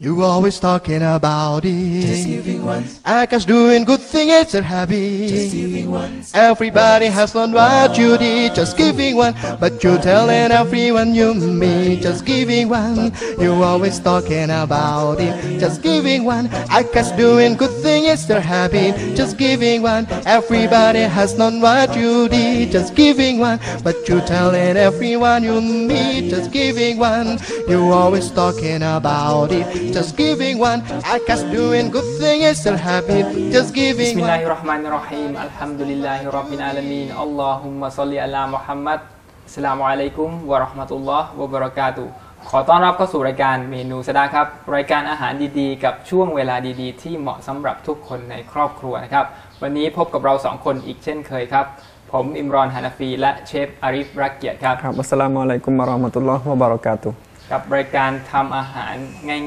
You always talking about it. Just giving one. I guess doing good thing it's a habit. Just giving one. Everybody has done what you did, just giving one. But you're telling everyone you meet, just giving one. You always talking about it, just giving one. I guess doing good thing it's their habit, just giving one. Everybody has done what you did, just giving one. But you're telling everyone you meet, just giving one. You always talking about it, just giving one. I guess doing good thing is their habit, just giving one. Bismillahirrahmanirrahim. Alhamdulillahi Rabbil Alamin. Allahumma salli ala Muhammad. Assalamu alaikum wa rahmatullah wa barakatuh. ขอต้อนรับเข้าสู่รายการเมนูสดาครับ รายการอาหารดีๆ กับช่วงเวลาดีๆ ที่เหมาะสำหรับทุกคนในครอบครัวนะครับ วันนี้พบกับเราสองคนอีกเช่นเคยครับ ผมอิมรอนฮานาฟี และเชฟอาริฟรักเกียรติครับครับอัสสลามุอะลัยกุมวะเราะห์มะตุลลอฮ์วะบะเราะกาตุฮ์ กับรายการทำอาหาร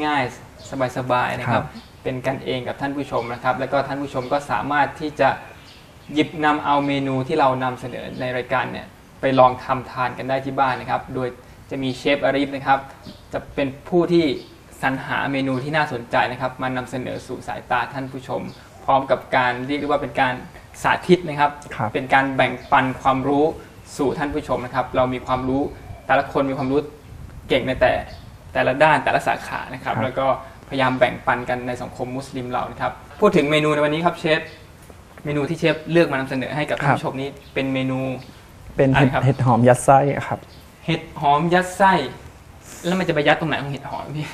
ง่ายๆ สบายๆนะคครัรับบเป็นกันเองกับท่านผู้ชมนะครับ แล้วก็ท่านผู้ชมก็สามารถที่จะหยิบนำเอาเมนูที่เรานำเสนอในรายการเนี่ยไปลองทำทานกันได้ที่บ้านนะครับ โดยจะมีเชฟอาริฟนะครับ จะเป็นผู้ที่สรรหาเมนูที่น่าสนใจนะครับ มานำเสนอสู่สายตาท่านผู้ชม พร้อมกับการเรียกได้ว่าเป็นการสาธิตนะครับ ครับ เป็นการแบ่งปันความรู้สู่ท่านผู้ชมนะครับ เรามีความรู้แต่ละคนมีความรู้ เก่งในแต่แต่ละด้านแต่ละสาขานะครับครับ แล้วก็พยายามแบ่งปันกันในสังคมมุสลิมเรานะครับ พูดถึงเมนูในวันนี้ครับเชฟ เมนูที่เชฟเลือกมานำเสนอให้กับท่านผู้ชมนี้เป็นเมนูเป็นเห็ดอะไรครับเห็ดหอมยัดไส้ครับ เห็ดหอมยัดไส้ แล้วมันจะไปยัดตรงไหนของเห็ดหอมพี่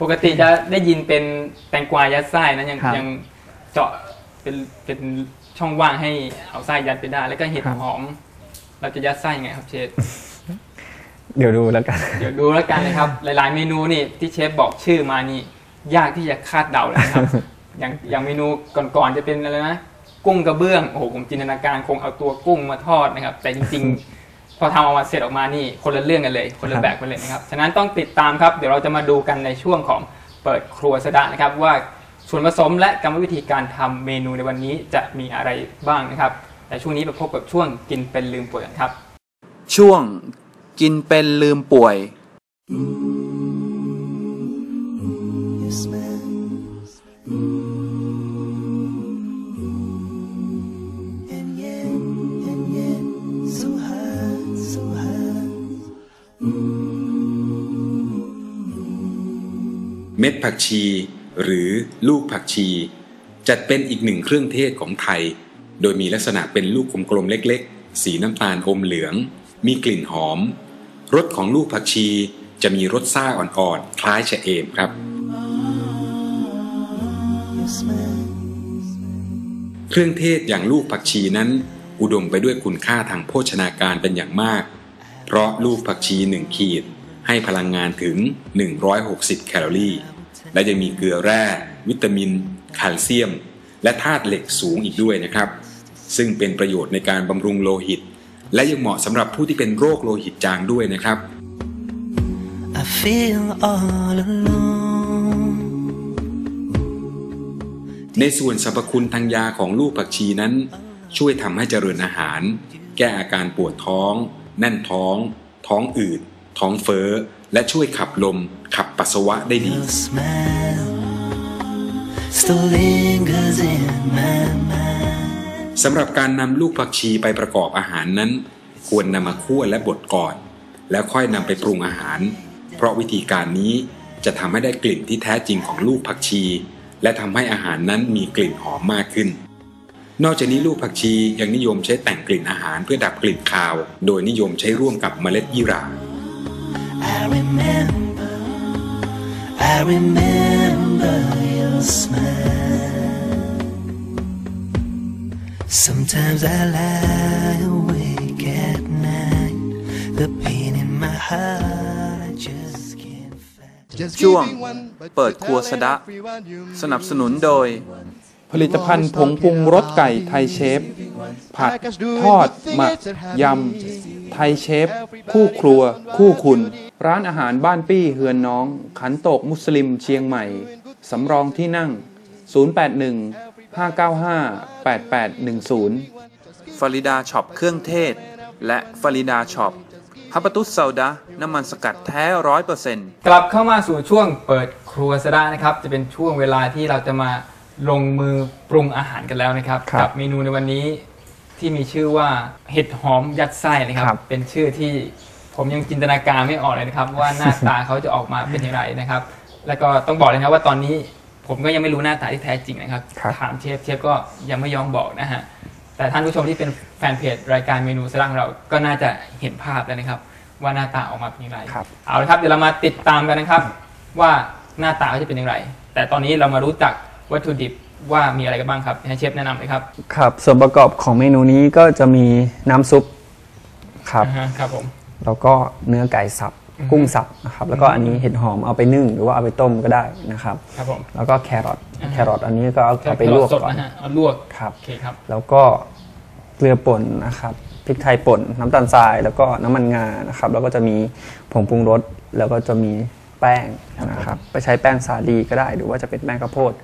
ปกติจะได้ยินเป็นแตงกวายัดไส้นะยังครับยังเจาะเป็นเป็นช่องว่างให้เอาไส้ยัดไปได้ แล้วก็เห็ดครับหอม เราจะยัดไส้ยังไงครับเชฟ เดี๋ยวดูแล้วกัน เดี๋ยวดูแล้วกันนะครับ หลาย ๆ เมนูนี่ที่เชฟบอกชื่อมานี่ยากที่จะคาดเดาเลยนะครับ อย่างอย่างเมนูก่อนๆจะเป็นอะไรนะกุ้งกระเบื้องโอ้โหผมจินตนาการคงเอาตัวกุ้งมาทอดนะครับ แต่จริง ๆ พอทำออกมาเสร็จออกมานี่คนละเรื่องกันเลย คนละแบบกันเลยนะครับฉะนั้นต้องติดตามครับ เดี๋ยวเราจะมาดูกันในช่วงของเปิดครัวสดะนะครับ ว่าส่วนผสมและกรรมวิธีการทำเมนูในวันนี้จะมีอะไรบ้างนะครับ แต่ช่วงนี้ไปพบกับช่วงกินเป็นลืมป่วยกันครับ ช่วง กินเป็นลืมป่วย Yes, man. And yet, and yet, so high, so high. เม็ดผักชี หรือลูกผักชี จัดเป็นอีกหนึ่งเครื่องเทศของไทย โดยมีลักษณะเป็นลูกกลมๆเล็ก ๆ สีน้ำตาลอมเหลือง มีกลิ่นหอม รสของลูกผักชี จะมีรสซ่าอ่อนๆ คล้ายชะเอมครับ Yes, man. เครื่องเทศอย่างลูกผักชีนั้น อุดมไปด้วยคุณค่าทางโภชนาการเป็นอย่างมาก เพราะลูกผักชีหนึ่งขีด ให้พลังงานถึง 160 แคลอรี่ และยังมีเกลือแร่ วิตามิน แคลเซียม และธาตุเหล็กสูงอีกด้วยนะครับ ซึ่งเป็นประโยชน์ในการบำรุงโลหิต และยังเหมาะสำหรับผู้ที่เป็นโรคโลหิตจางด้วยนะครับ I feel all alone. ในส่วนสรรพคุณทางยาของลูกผักชีนั้น ช่วยทำให้เจริญอาหาร แก้อาการปวดท้อง แน่นท้อง ท้องอืด ท้องเฟ้อ และช่วยขับลม ขับปัสสาวะได้ดี Your smile still lingers in my mind. สำหรับการนำลูกผักชีไปประกอบอาหารนั้น ควรนำมาคั่วและบดก่อน แล้วค่อยนำไปปรุงอาหาร เพราะวิธีการนี้จะทำให้ได้กลิ่นที่แท้จริงของลูกผักชี และทำให้อาหารนั้นมีกลิ่นหอมมากขึ้น นอกจากนี้ลูกผักชียังนิยมใช้แต่งกลิ่นอาหารเพื่อดับกลิ่นคาว โดยนิยมใช้ร่วมกับเมล็ดยี่หร่า I remember, I remember your smile. Sometimes I lie awake at night, the pain in my heart I just can't fight. Just ช่วง giving one, but เปิด you're ครัวสดะ telling everyone you สนับสนุนโดย ผลิตภัณฑ์ผงปรุงรสไก่ไทยเชฟ ผัด ทอด หมัก ยำ ไทยเชฟ คู่ครัว คู่คุณ ร้านอาหารบ้านปี้เฮือนน้อง ขันโตกมุสลิมเชียงใหม่ สำรองที่นั่ง 081 595 8810ฟาริดาช็อปเครื่องเทศ และฟาริดาช็อปฮับปะตุสเซาดะน้ำมันสกัดแท้ร้อยเปอร์เซ็นต์กลับเข้ามาสู่ช่วงเปิดครัวซะได้นะครับ จะเป็นช่วงเวลาที่เราจะมาลงมือปรุงอาหารกันแล้วนะครับ ครับกัเมนูในวันนี้ที่มีชื่อว่าเห็ดหอมยัดไส้นะครับ ครับ เป็นชื่อที่ผมยังจินตนาการไม่ออกเลยนะครับ ว่าหน้าตาเขาจะออกมาเป็นอย่างไรนะครับ แล้วก็ต้องบอกเลยนะครับว่าตอนนี้ ผมก็ยังไม่รู้หน้าตาที่แท้จริงนะครับครับ ถามเชฟเชฟก็ยังไม่ยอมบอกนะฮะ แต่ท่านผู้ชมที่เป็นแฟนเพจรายการเมนูสลังเราก็น่าจะเห็นภาพแล้วนะครับ ว่าหน้าตาออกมาเป็นอย่างไรครับเอาละครับเดี๋ยวเรามาติดตามกันนะครับ ว่าหน้าตาเขาจะเป็นอย่างไร แต่ตอนนี้เรามารู้จักวัตถุดิบว่ามีอะไรกันบ้างครับให้เชฟแนะนำเลยครับ ครับ ส่วนประกอบของเมนูนี้ก็จะมีน้ำซุปครับอ่าฮะครับผมแล้วก็เนื้อไก่สับ กุ้งสับนะครับแล้วก็อันนี้เห็ดหอมเอาไปนึ่งหรือว่าเอาไปต้มก็ได้นะครับครับผมแล้วก็แครอทอ่าฮะแครอทอันนี้ก็เอาเอาไปลวกสดก่อนนะฮะเอาลวกครับโอเคครับแล้วก็เกลือป่นนะครับพริกไทยป่นน้ำตาลทราย แล้วก็น้ำมันงานะครับแล้วก็จะมีผงปรุงรสแล้วก็จะมีแป้งนะครับไปใช้แป้งสาลีก็ได้ หรือว่าจะเป็นแป้งข้าวโพดแ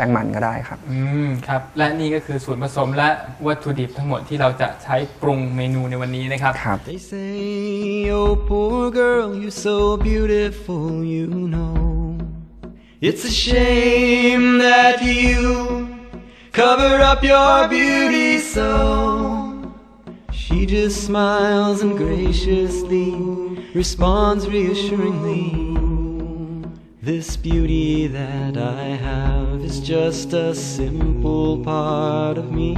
ป้งมันก็ได้ครับ อืมครับ และนี่ก็คือส่วนผสมและวัตถุดิบทั้งหมดที่เราจะใช้ปรุงเมนูในวันนี้นะครับ ครับ They say, oh poor girl, you're so beautiful, you know. It's a shame that you cover up your beauty so. She just smiles and graciously responds reassuringly. This beauty that I have is just a simple part of me.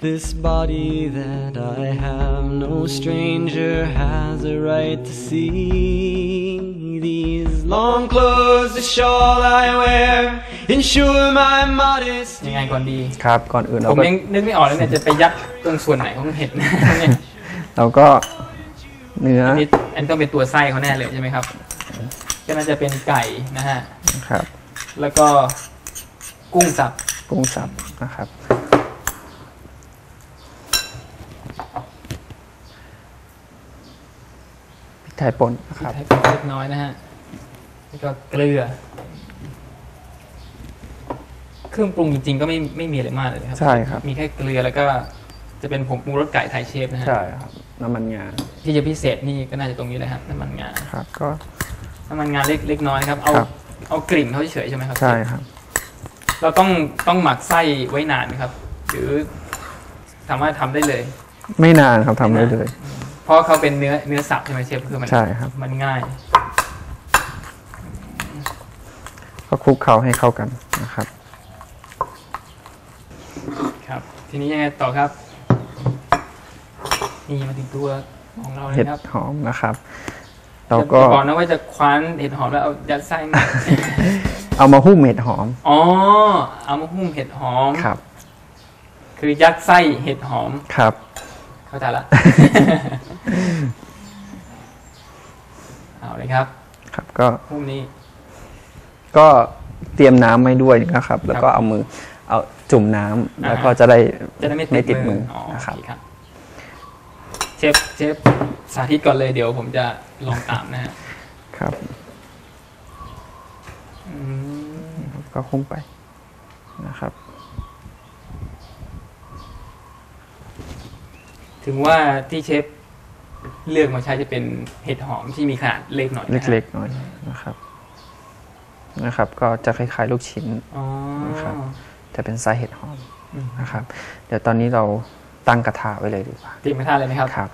This body that I have, no stranger has a right to see. These long clothes, the shawl I wear, ensure my modesty. ยังไงก่อนดี ครับ ก่อนอื่น ผ เรา ม ก็ ยังนึกไม่ออกเลยเนี่ยจะไปยัดตรงส่วนไหนของเห็ดนะ เนี่ย เราก็เนื้อ อันนี้อันนี้ต้องเป็นตัวไส้เขาแน่เลยใช่ไหมครับ ก็น่าจะเป็นไก่นะฮะครับ แล้วก็กุ้งสับกุ้งสับนะครับพริกไทยป่นนะครับใช้เป็นเล็กน้อยนะฮะแล้วก็เกลือ เครื่องปรุงจริงๆ ก็ไม่ไม่มีอะไรมากเลยนะครับ ใช่ครับ มีแค่เกลือแล้วก็จะเป็นผงปรุงรสไก่ไทยเชฟนะฮะใช่ครับน้ำมันงาที่จะพิเศษนี่ก็น่าจะตรงนี้เลยครับน้ำมันงาครับ ก็ น้ำมันงาเล็กเล็กน้อยนะครับ เอาครับ เอากลิ่นเขาเฉยๆใช่ไหมครับ ใช่ครับ เราต้องต้องหมักไส้ไว้นานไหมครับ หรือสามารถทำได้เลย ไม่นานครับทำได้เลย เพราะเขาเป็นเนื้อเนื้อสับใช่ไหมเชฟคือมันใช่ครับ มันง่าย ก็คลุกเคล้าให้เข้ากันนะครับ ครับ ทีนี้ยังไงต่อครับ นี่มาถึงตัวของเราเลยเห็ดครับ หอมนะครับ เราก็จะบอกนะว่าจะคว้านเห็ดหอมแล้วเอายัดไส้มาเอามาหุ้มเห็ดหอม อ๋อ เอามาหุ้มเห็ดหอม ครับ คือยัดไส้เห็ดหอม ครับ เข้าใจละ เอาเลยครับ ครับก็หุ้มนี้ ก็เตรียมน้ำไว้ด้วยนะครับ แล้วก็เอามือ เอาจุ่มน้ำอ่าแล้วก็จะได้จะได้ไม่ไม่ติติดดมืมือออ๋อนะครับโอ เคครับเชฟเชฟสาธิตก่อนเลยเดี๋ยวผมจะลองตามนะฮะครับอืมก็หุ้มไปนะครับ ถึงว่าที่เชฟเลือกมาใช้จะเป็นเห็ดหอมที่มีขนาดเล็กหน่อยนะฮะเล็กๆหน่อยนะครับนะครับ ก็จะคล้ายๆลูกชิ้นอ๋อนะครับจะเป็นไซส์เห็ดหอมอืมนะครับ เดี๋ยวตอนนี้เรา ตั้งกระทะไว้เลยดีกว่าเตรียมกระทะเลยไหมครับครับ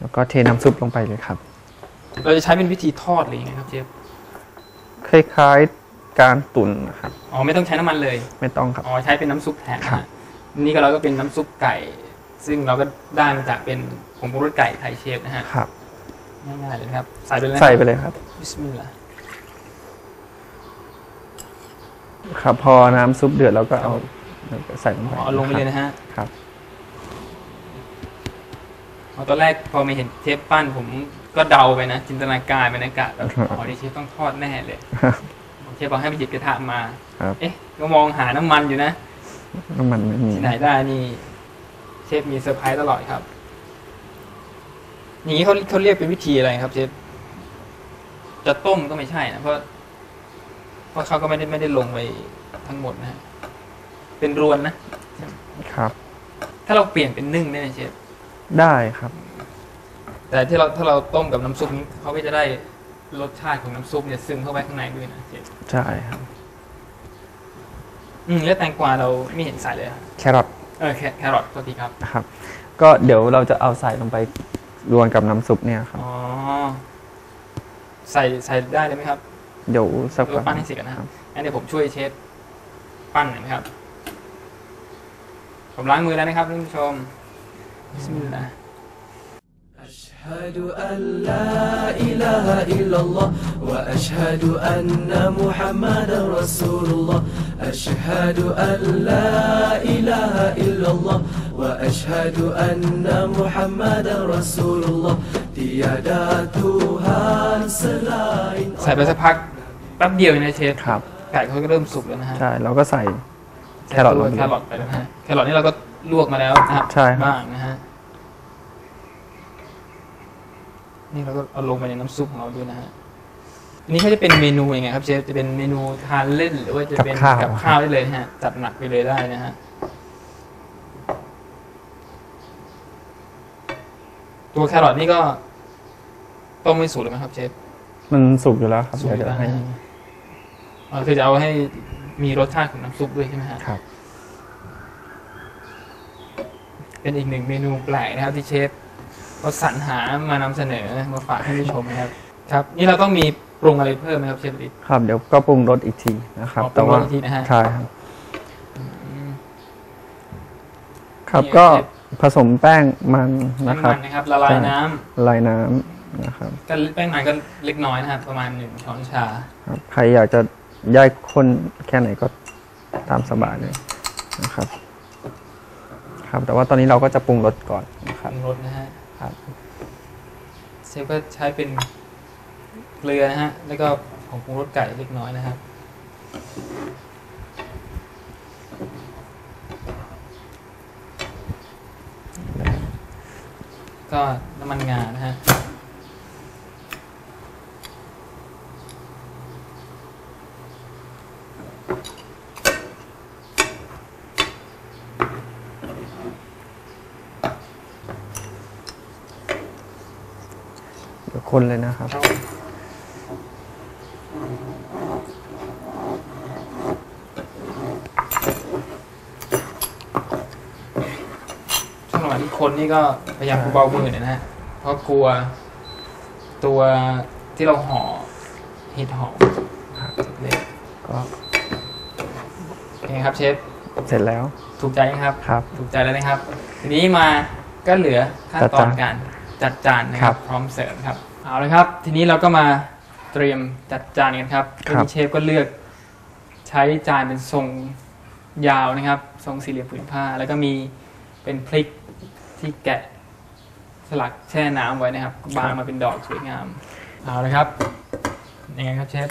แล้วก็เทน้ำซุปลงไปเลยครับ เราจะใช้เป็นวิธีทอดหรือยังไงครับเชฟคล้ายๆการตุ๋นนะครับอ๋อไม่ต้องใช้น้ำมันเลย ไม่ต้องครับอ๋อใช้เป็นน้ำซุปแทนนะครัฮะบนี่ก็เราก็เป็นน้ำซุปไก่ ซึ่งเราก็ได้มาจากเป็นผงปรุงรสไก่ไทยเชฟนะฮะครับง่ายๆเลยนะครับ ใส่ไปเลยนะใส่ไปเลยครับบิสมิลลาห์ ครับพอน้ำซุปเดือดเราก็เอาใส่ลงไปอ๋อเอาลงไปเลยนะฮะครับ อ๋อตอนแรกพอไม่เห็นเชฟปั้นผมก็เดาไปนะ จินตนาการไปนะกะแบบอ๋อนี่เชฟต้องทอดแน่เลยเชฟบอกให้ไปหยิบกระทะมา ครับ เอ๊ะ ก็มองหาน้ำมันอยู่นะ น้ำมันไม่มีที่ไหนได้นี่ เชฟมีเซอร์ไพรส์ตลอดครับ อย่างนี้เขาเขาเรียกเป็นวิธีอะไรครับ เชฟ จะต้มก็ไม่ใช่นะเพราะเพ ราะเขาก็ไม่ได้ไม่ได้ลงไปทั้งหมดนะฮะเป็นรวนนะครับ ถ้าเราเปลี่ยนเป็นนึ่งได้ไหมเชฟได้ครับ แต่ที่เราถ้าเราต้มกับน้ำซุปนี้เขาก็จะได้รสชาติของน้ำซุปเนี่ยซึมเข้าไปข้างในด้วยนะเชฟใช่ครับ อืมแล้วแตงกวาเราไม่เห็นใส่เลยอะแครอทเออแคแครอทโทษทีครับนะครับ ก็เดี๋ยวเราจะเอาใส่ลงไปรวนกับน้ำซุปเนี่ยครับอ๋อใส่ใส่ได้เลยไหมครับ เดี๋ยวสัก เราปั้นให้เสร็จก่อนนะครับงั้นเดี๋ยวผมช่วยเชฟปั้นหน่อยนะครับ ผมล้างมือแล้วนะครับท่านผู้ชมบิสมิลลาห์ أشهد أن لا إله إلا الله وأشهد أن محمدا رسول الله أشهد أن لا إله إلا الله وأشهد أن محمدا رسول الله Tiada Tuhan selain ใส่ไปสักพัก แป๊บเดียวเองนะเชฟครับไก่เขาก็เริ่มสุกแล้วนะฮะใช่เราก็ใส่แครอทลงไปแครอทไปแล้วนะฮะแครอทนี่เราก็ลวกมาแล้วนะครับใช่ครับบ้างนะฮะนี่เราก็เอาลงไปในน้ำซุปของเราด้วยนะฮะอันนี้เขาจะเป็นเมนูยังไงครับเชฟจะเป็นเมนูทานเล่นหรือว่าจะเป็นกับข้าวกับข้าวได้เลยนะฮะจัดหนักไปเลยได้นะฮะตัวแครอทนี่ก็ต้มไม่สุกเลยไหมครับเชฟมันสุกอยู่แล้วครับสุกเดี๋ยวแล้เดี๋ยววให้อ๋อ คือจะเอาให้มีรสชาติของน้ำซุปด้วยใช่ไหมฮะครับ เป็นอีกหนึ่งเมนูแปลกนะครับ ที่เชฟเขาสรรหามานำเสนอมาฝากให้ผู้ชมนะครับ ครับ นี่เราต้องมีปรุงอะไรเพิ่มไหมครับเชฟลิศครับเดี๋ยวก็ปรุงรสอีกทีนะครับอ๋อปรุแต่งรว่าสอีกทีนะฮะใช่ครับอืมครับนี่ก็เชฟผสมแป้งมันนะครับน้ำมันนะครับละลายน้ำลายน้ำนะครับก็แป้งมันก็เล็กน้อยนะครับประมาณหนึ่งช้อนชาครับใครอยากจะ ย่อยข้นแค่ไหนก็ตามสบายเลยนะครับ ครับ แต่ว่าตอนนี้เราก็จะปรุงรสก่อนนะคปรับรุงรสนะฮะครับเชฟก็ใช้เป็นเกลือนะฮะแล้วก็ผงปรุงรสไก่เล็กน้อยนะครับก็น้ำมันงานะฮะ เดี๋ยวคนเลยนะครับ ช่วงหว่างที่คนนี่ก็พยายามเบามือหน่อยนะฮะเพราะกลัวตัวที่เราห่อเห็ดหอมเล็ก ก็ เป็นไง ครับเชฟเสร็จแล้วถูกใจยังครับ ครับ ถูกใจแล้วนะครับ ทีนี้มาก็เหลือขั้นตอนการจัดจานนะคครัรับบพร้อมเสิร์ฟครับ เอาละครับ ทีนี้เราก็มาเตรียมจัดจานกันครับครับวันนี้เชฟก็เลือก ใช้จานเป็นทรงยาวนะครับ ทรงสี่เหลี่ยมผืนผ้า แล้วก็มีเป็นพริกที่แกะสลักแช่น้ำไว้นะครับ บางมาเป็นดอกสวยงาม เอาละครับยังไงครับเชฟ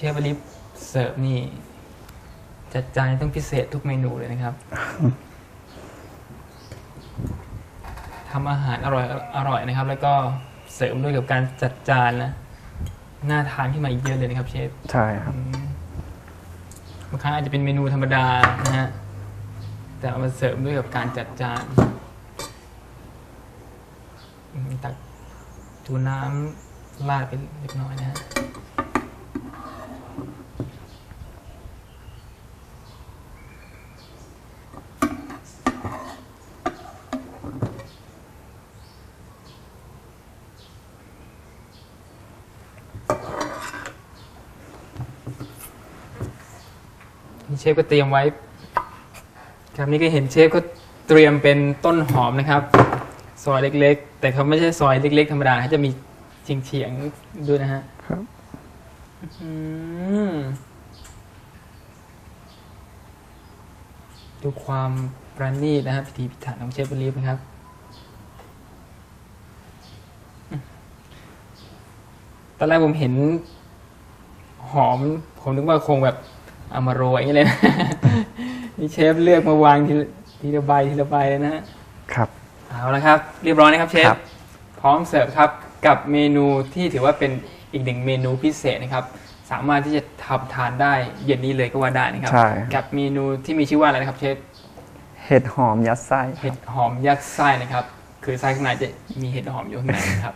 ชฟอลิฟเสิร์ฟนี่ จัดจานต้องพิเศษทุกเมนูเลยนะครับทำอาหารอร่อยอร่อยนะครับ แล้วก็เสริมด้วยกับการจัดจานนะน่าทานขึ้นมาอีกเยอะเลยนะครับ เชฟใช่ครับอืมบางครั้งอาจจะเป็นเมนูธรรมดานะฮะแต่เอามาเสริมด้วยกับการจัดจานอืมตักทูน้ำราดไปเล็กน้อยนะฮะ ฟก็เตรียมไว้ ครับนี่ก็เห็นเชฟก็เตรียมเป็นต้นหอมนะครับซอยเล็ก ๆ แต่เขาไม่ใช่ซอยเล็ก ๆ ธรรมดาเขาจะมีเฉียงเฉียงๆด้วยนะฮะครับอืมดูความประณีตนะครับพิถีพิถันของเชฟบรีฟนะครับตอนแรกผมเห็นหอม ผมนึกว่าคงแบบ เอามาโรยอย่างนี้เลยนะนี่เชฟเลือกมาวางทีละทีละใบทีละใบเลยนะฮะครับ เอาละครับ เรียบร้อยนะครับเชฟครับ พร้อมเสิร์ฟครับกับเมนูที่ถือว่าเป็นอีกหนึ่งเมนูพิเศษนะครับ สามารถที่จะทำทานได้เย็นนี้เลยก็ว่าได้นะครับใช่กับเมนูที่มีชื่อว่าอะไรนะครับเชฟ เห็ดหอมยัดไส้คเห็รับดหอมยัดไส้นะครับ คือไส้ข้างในจะมีเห็ดหอมอยู่ข้างในนะครับ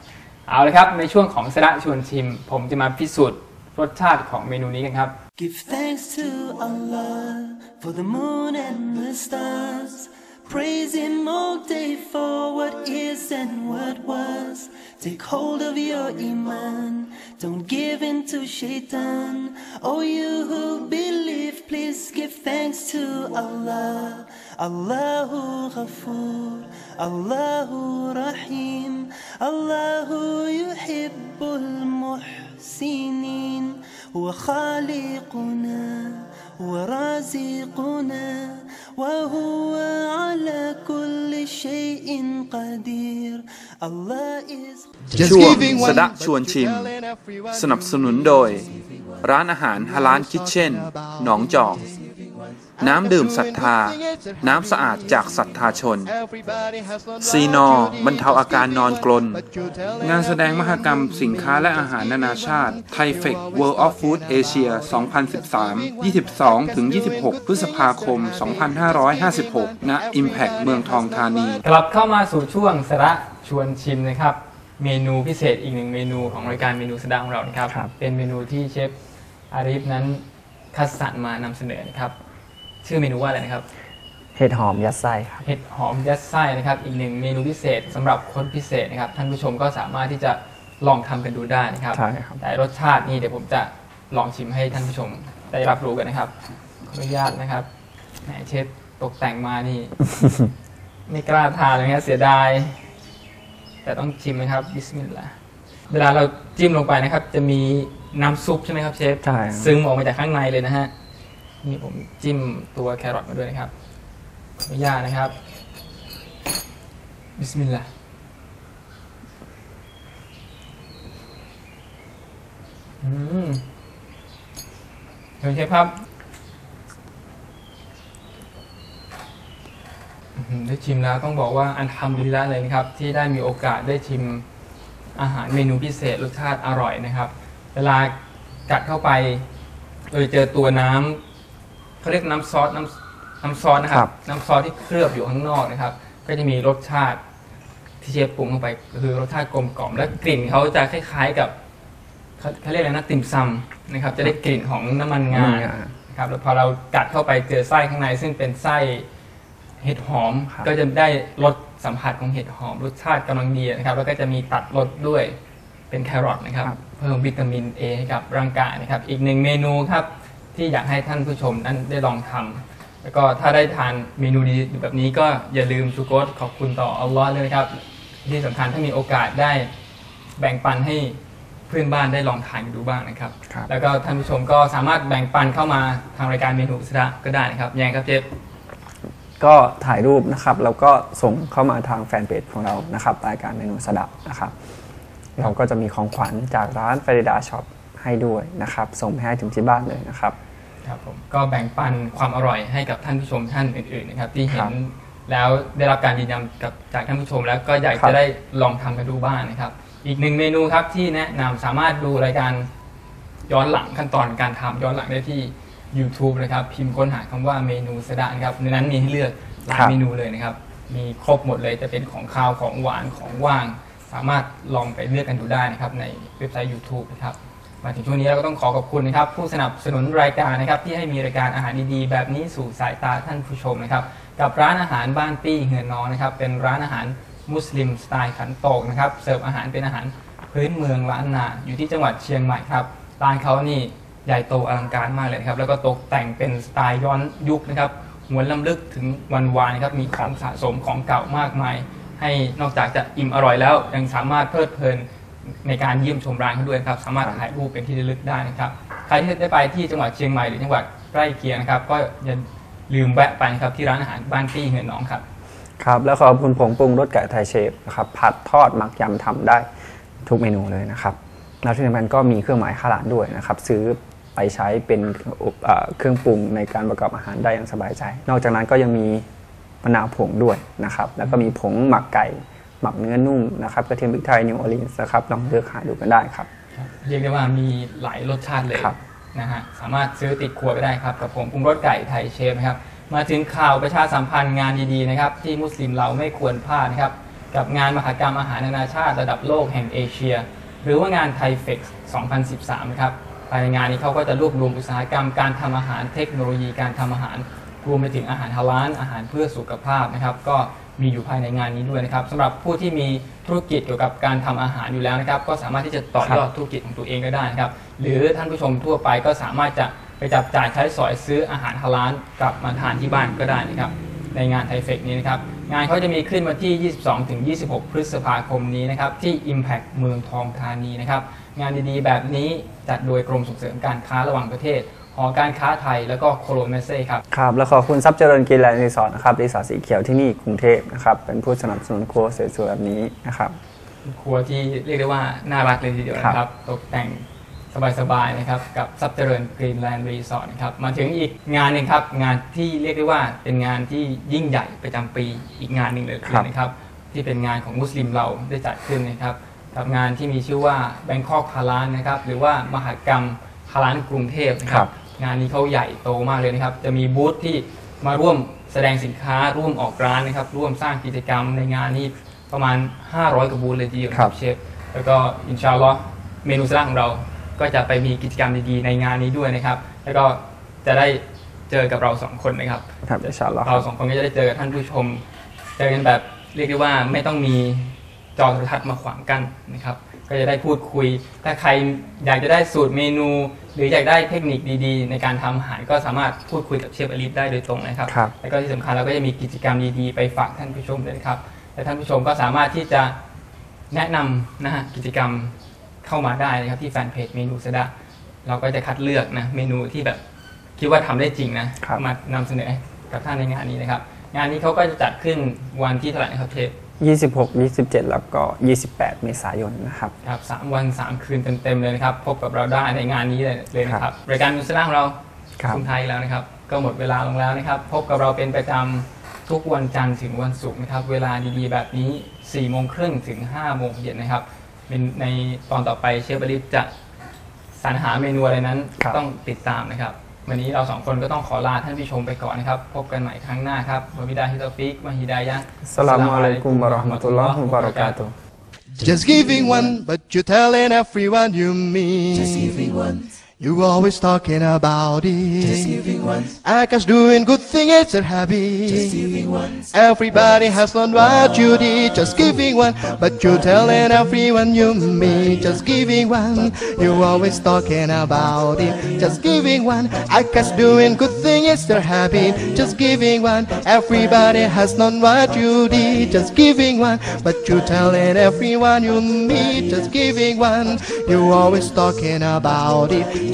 เอาเลยครับ ในช่วงของสระชวนชิม ผมจะมาพิสูจน์รสชาติของเมนูนี้กันครับ Give thanks to Allah for the moon and the stars. Praise Him all day for what is and what was. Take hold of your Iman. Don't give in to Shaitan. Oh, you who believe, please give thanks to Allah. Allahu Ghafoor. Allahu Rahim. Allahu yuhibbul muhsinin. هو خالقنا هو رازقنا وهو على كل شيء قدير Allah is ช่วงสดะชวนชิม สนับสนุนโดย ร้านอาหารฮาลานคิทเช่น หนองจอก น้ำดื่มศรัทธา น้ำสะอาดจากศรัทธาชน ซีนอบรรเทาอาการนอนกลน งานแสดงมหกรรมสินค้าและอาหารนานาชาติไทเฟก World of Food Asia 2013 22 ถึง 26 พฤษภาคม 2556 ณ Impact เมืองทองธานี กลับเข้ามาสู่ช่วงสระชวนชิมนะครับ เมนูพิเศษอีกหนึ่งเมนูของรายการเมนูสดาของเรานะครับครับเป็นเมนูที่เชฟอาริฟนั้นคัดสรรมานำเสนอนะครับ ชื่อเมนูว่าอะไรนะครับ เห็ดหอมยัดไส้ครับ เห็ดหอมยัดไส้นะครับ อีกหนึ่งเมนูพิเศษสำหรับคนพิเศษนะครับ ท่านผู้ชมก็สามารถที่จะลองทำกันดูได้นะครับ ใช่ครับ แต่รสชาตินี่เดี๋ยวผมจะลองชิมให้ท่านผู้ชมได้รับรู้กันนะครับขออนุญาตนะครับแหมเชฟตกแต่งมานี่ ไม่กล้าทานเลยนะเสียดาย แต่ต้องชิมนะครับบิสมิลลาห์เวลาเราจิ้มลงไปนะครับ จะมีน้ำซุปใช่ไหมครับเชฟใช่ครับ ซึมออกมาจากข้างในเลยนะฮะ นี่ผมจิ้มตัวแครอทมาด้วยนะครับขออนุญาตนะครับ บิสมิลลาห์อืมเชิญเชฟครับได้ชิมแล้วต้องบอกว่าอันทำดีแล้วเลยนะครับ ที่ได้มีโอกาสได้ชิมอาหารเมนูพิเศษรสชาติอร่อยนะครับ เวลากัดเข้าไปเราจะเจอตัวน้ำ เขาเรียกน้ำซอสน้ำน้ำซอสนะคครัรับ บ น้ำซอสที่เคลือบอยู่ข้างนอกนะครับ ก็จะมีรสชาติที่เชฟปรุงเข้าไปก็คือรสชาติกลมกล่อมและกลิ่นเขาจะคล้ายๆกับเขาเขาเรียกอะไรนะติ่มซำนะครับ จะได้กลิ่นของน้ำมันงาน้ำมันงานะครับแล้วพอเรากัดเข้าไปเจอไส้ข้างใน ซึ่งเป็นไส้เห็ดหอม ครับ ก็จะได้รสสัมผัสของเห็ดหอมรสชาติกำลังดีนะครับ แล้วก็จะมีตัดรสด้วยเป็นแครอทนะครับ เพิ่มวิตามิน A ให้กับร่างกายนะครับ อีกหนึ่งเมนูครับ ที่อยากให้ท่านผู้ชมนั้นได้ลองทำแล้วก็ถ้าได้ทานเมนูดีแบบนี้ก็อย่าลืมชูโกตขอบคุณต่ออัลลอฮ์ด้วยนะครับ ที่สำคัญถ้ามีโอกาสได้แบ่งปันให้เพื่อนบ้านได้ลองทานกันดูบ้างนะครับครับ แล้วก็ท่านผู้ชมก็สามารถแบ่งปันเข้ามาทางรายการเมนูสระก็ได้นะครับยังไงครับเจฟก็ถ่ายรูปนะครับแล้วก็ส่งเข้ามาทางแฟนเพจของเรานะครับรายการเมนูสดับนะครับ เราก็จะมีของขวัญจากร้านฟริดาช็อป ให้ด้วยนะครับ ส่งไปให้ถึงที่บ้านเลยนะครับครับผมก็แบ่งปันความอร่อยให้กับท่านผู้ชมท่านอื่นๆนะครับ ที่เห็ครันบแล้วได้รับการยืนยันกับจากท่านผู้ชม แล้วก็อยากครัจะบได้ลองทำกันดูบ้างนะครับ อีกหนึ่งเมนูครับที่แนะนำสามารถดูรายการย้อนหลังขั้นตอนการทำย้อนหลังได้ที่ YouTube นะครับพิมพ์ค้นหาคำว่าเมนูสะดะนะครับในนั้นมีให้เลือกหลายครับเมนูเลยนะครับ มีครบหมดเลยจะเป็นของคาวของหวานของว่าง สามารถลองไปเลือกกันดูได้นะครับในเว็บไซต์ YouTube นะครับ มาถึงช่วงนี้เราก็ต้องขอขอบคุณนะครับผู้สนับสนุนรายการนะครับที่ให้มีรายการอาหารดีๆ แบบนี้สู่สายตาท่านผู้ชมนะครับกับร้านอาหารบ้านปี้เฮือนน้องนะครับเป็นร้านอาหารมุสลิมสไตล์ขันโตกนะครับเสิร์ฟอาหารเป็นอาหารพื้นเมืองล้านนาอยู่ที่จังหวัดเชียงใหม่ครับร้านเขานี่ใหญ่โตอลังการมากเลยครับแล้วก็ตกแต่งเป็นสไตล์ย้อนยุคนะครับหวนลำลึกถึงวันวานนะครับมีของสะสมของเก่ามากมาย ให้นอกจากจะอิ่มอร่อยแล้วยังสามารถเพลิดเพลิน ในการเยี่ยมชมร้านเขาด้วยครับ สามารถถ่ายรูปเป็นที่ระลึกได้นะครับ ใครที่ได้ไปที่จังหวัดเชียงใหม่หรือจังหวัดใกล้เคียงนะครับ ก็อย่าลืมแวะไปนะครับที่ร้านอาหารบ้านปี้เงินน้องครับ ครับ แล้วขอบคุณผงปรุงรสไก่ไทยเชฟนะครับผัดทอดหมักยำทำได้ทุกเมนูเลยนะครับแล้วที่สำคัญก็มีเครื่องหมายค่าร้านด้วยนะครับ ซื้อไปใช้เป็นอุปเอ่อเครื่องปรุงในการประกอบอาหารได้อย่างสบายใจ นอกจากนั้นก็ยังมีมะนาวผงด้วยนะครับ แล้วก็มีผงหมักไก่ หมักเนื้อนุ่มนะครับกระเทียมพริกไทยนิวออร์ลีนส์นะครับลองเลือกหาดูกันได้ครับ เรียกได้ว่ามีหลายรสชาติเลยครับนะฮะสามารถซื้อติดครัวไปได้ครับกับผมปรุงรสไก่ไทยเชฟนะครับมาถึงข่าวประชาสัมพันธ์งานดีๆนะครับที่มุสลิมเราไม่ควรพลาดนะครับกับงานมหกรรมอาหารนานาชาติระดับโลกแห่งเอเชีย หรือว่างานไทเฟก2013 นะครับภายในงานนี้เขาก็จะรวบรวมอุตสาหกรรมการทำอาหารเทคโนโลยีการทำอาหารรวมไปถึงอาหารฮาลาลอาหารเพื่อสุขภาพนะครับ ก็ มีอยู่ภายในงานนี้ด้วยนะครับสำหรับผู้ที่มีธุรกิจเกี่ยวกับการทำอาหารอยู่แล้วนะครับ ก็สามารถที่จะต่อยอดธุรกิจของตัวเองก็ได้นะครับ หรือท่านผู้ชมทั่วไปก็สามารถจะไปจับจ่ายใช้สอยซื้ออาหารฮาลาลกลับมาทานที่บ้านก็ได้นะครับ ในงานไทเฟกนี้นะครับ งานเขาจะมีขึ้นวันที่ 22-26 พฤษภาคมนี้นะครับ ที่ Impact เมืองทองธานีนะครับ งานดีๆ แบบนี้จัดโดยกรมส่งเสริมการค้าระหว่างประเทศ หอการค้าไทยแล้วก็โคโลเมเซ่ครับ ครับ แล้วขอบคุณซับเจริญกินแลนด์รีสอร์ทนะครับรีสอร์ทสีเขียวที่นี่กรุงเทพนะครับ เป็นผู้สนับสนุนครัวสวยๆแบบนี้นะครับ ครัวที่เรียกได้ว่าน่ารักเลยทีเดียวนะครับ ตกแต่งสบายๆนะครับ กับซับเจริญกรีนแลนด์รีสอร์ทนะครับ มาถึงอีกงานหนึ่งครับ งานที่เรียกได้ว่าเป็นงานที่ยิ่งใหญ่ประจำปีอีกงานหนึ่งเลยครับนะครับ ที่เป็นงานของมุสลิมเราได้จัดขึ้นนะครับกับงานที่มีชื่อว่า Bangkok h a l a l นะครับหรือว่ามหกรรมฮาลาลกรุงเทพนะคครัรับบ งานนี้เขาใหญ่โตมากเลยนะครับ จะมีบูธที่มาร่วมแสดงสินค้าร่วมออกร้านนะครับ ร่วมสร้างกิจกรรมในงานนี้ประมาณ 500กว่าบูธเลยทีเดียวนะคครัรับบเชฟแล้วก็อินชาอัลลอฮ์เมนูสลัดของเราก็จะไปมีกิจกรรมดีๆในงานนี้ด้วยนะครับ แล้วก็จะได้เจอกับเราสองคนนะครับครับอินชาอัลลอฮ์เราสองคนก็จะได้เจอกับท่านผู้ชมเจอกันแบบเรียกได้ว่าไม่ต้องมีจอโทรทัศน์มาขวางกั้นนะครับ ก็จะได้พูดคุย ถ้าใครอยากจะได้สูตรเมนู หรืออยากได้เทคนิคดีๆ ในการทำอาหารก็สามารถพูดคุยกับเชฟอลิฟได้โดยตรงนะครับ ครับ แล้วก็ที่สำคัญเราก็จะมีกิจกรรมดีๆ ไปฝากท่านผู้ชมด้วยนะครับ และท่านผู้ชมก็สามารถที่จะแนะนำนะฮะกิจกรรมเข้ามาได้นะครับที่แฟนเพจเมนูสะดะเราก็จะคัดเลือกนะเมนูที่แบบคิดว่าทำได้จริงนะครับ มานำเสนอให้กับท่านในงานนี้นะครับ งานนี้เขาก็จะจัดขึ้นวันที่เท่าไหร่นะครับเชฟ 26 27 แล้วก็ 28 เมษายนนะครับ ครับสามวันสามคืนเต็มๆเลยนะครับ พบกับเราได้ในงานนี้เลยเลยนะครับ รายการมิวสิล่าของเราครับณไทยแล้วนะครับ ก็หมดเวลาลงแล้วนะครับ พบกับเราเป็นประจำทุกวันจันทร์ถึงวันศุกร์นะครับ เวลาดีๆ แบบนี้4ี่โมงครึ่งถึง5้าโมงเย็นนะครับเป็นในตอนต่อไปเชฟบริฟจะสรรหาเมนูอะไรนั้นครับต้องติดตามนะครับ วันนี้เราสองคนก็ต้องขอลาท่านผู้ชมไปก่อนนะครับ พบกันใหม่ครั้งหน้าครับวะบิดาฮิตอฟิกวะฮิดายะห์สลามุอะลัยกุมวะเราะห์มะตุลลอฮ์วะบะเราะกาตุฮ์ Just giving one, but you're telling everyone you meet. Just giving one, You always talking about it. just giving one, I guess doing good thing it's a habit. just giving one, Everybody has done what you did, just giving one. But you're telling everyone you meet, just giving one. You always talking about it, just giving one. I guess doing good thing is their habit, just giving one. Everybody has done what you did, just giving one. But you're telling everyone you meet, just giving one. You always talking about it,